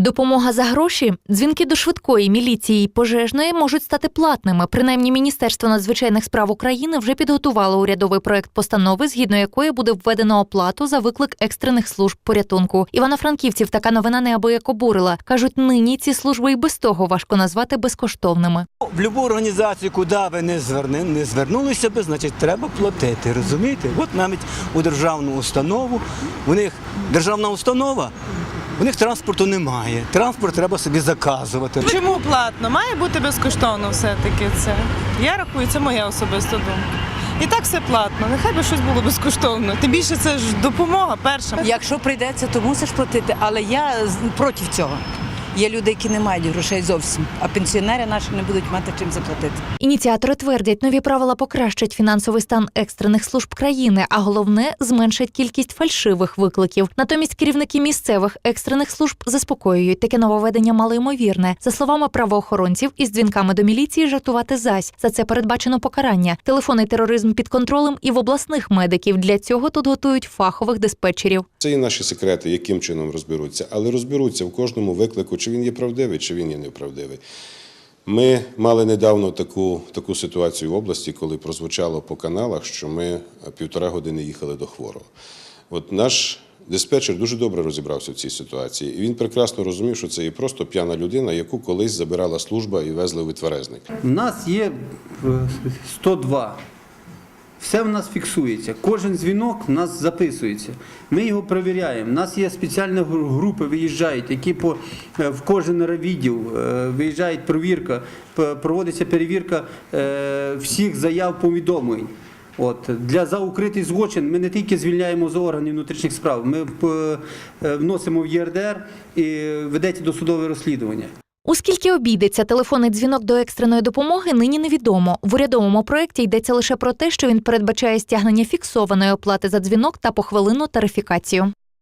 Допомога за гроші, дзвінки до швидкої міліції і пожежної можуть стати платними. Принаймні, Міністерство надзвичайних справ України вже підготувало урядовий проект постанови, згідно якої буде введено оплату за виклик екстрених служб порятунку. Івано-Франківців така новина неабияк обурила. кажуть, нині ці служби і без того важко назвати безкоштовними. В будь-яку організацію, куди ви не, зверни, не звернулися би, значить треба платити. Розумієте? От навіть у державну установу, у них державна установа, у них транспорту немає. Транспорт треба собі заказувати. Чому платно? Має бути безкоштовно все-таки це. Я рахую, це моя особиста думка. І так все платно. Нехай би щось було безкоштовно. Тим більше це ж допомога перша. Якщо прийдеться, то мусиш платити. Але я проти цього. Є люди, які не мають грошей зовсім, а пенсіонери наші не будуть мати чим заплатити. Ініціатори твердять, нові правила покращать фінансовий стан екстрених служб країни, а головне зменшать кількість фальшивих викликів. Натомість керівники місцевих екстрених служб заспокоюють, таке нововведення малоймовірне. За словами правоохоронців, із дзвінками до міліції жартувати зась. За це передбачено покарання. Телефонний тероризм під контролем і в обласних медиків. Для цього тут готують фахових диспетчерів. Це і наші секрети, яким чином розберуться, але розберуться в кожному виклику, чи він є правдивий, чи він є неправдивий. Ми мали недавно таку, таку ситуацію в області, коли прозвучало по каналах, що ми півтора години їхали до хворого. От наш диспетчер дуже добре розібрався в цій ситуації, і він прекрасно розумів, що це є просто п'яна людина, яку колись забирала служба і везли у відтверезник. У нас є е, 102. Все в нас фіксується. Кожен дзвінок в нас записується. Ми його перевіряємо. У нас є спеціальні групи, виїжджають, які по, е, в кожен райвідділ е, виїжджають перевірка, проводиться перевірка е, всіх заяв повідомлень. От для за укритий злочин ми не тільки звільняємо з органів внутрішніх справ, ми вносимо в ЄРДР і ведеться досудове розслідування. У скільки обійдеться телефонний дзвінок до екстреної допомоги, нині невідомо. В урядовому проєкті йдеться лише про те, що він передбачає стягнення фіксованої оплати за дзвінок та похвилинну тарифікацію.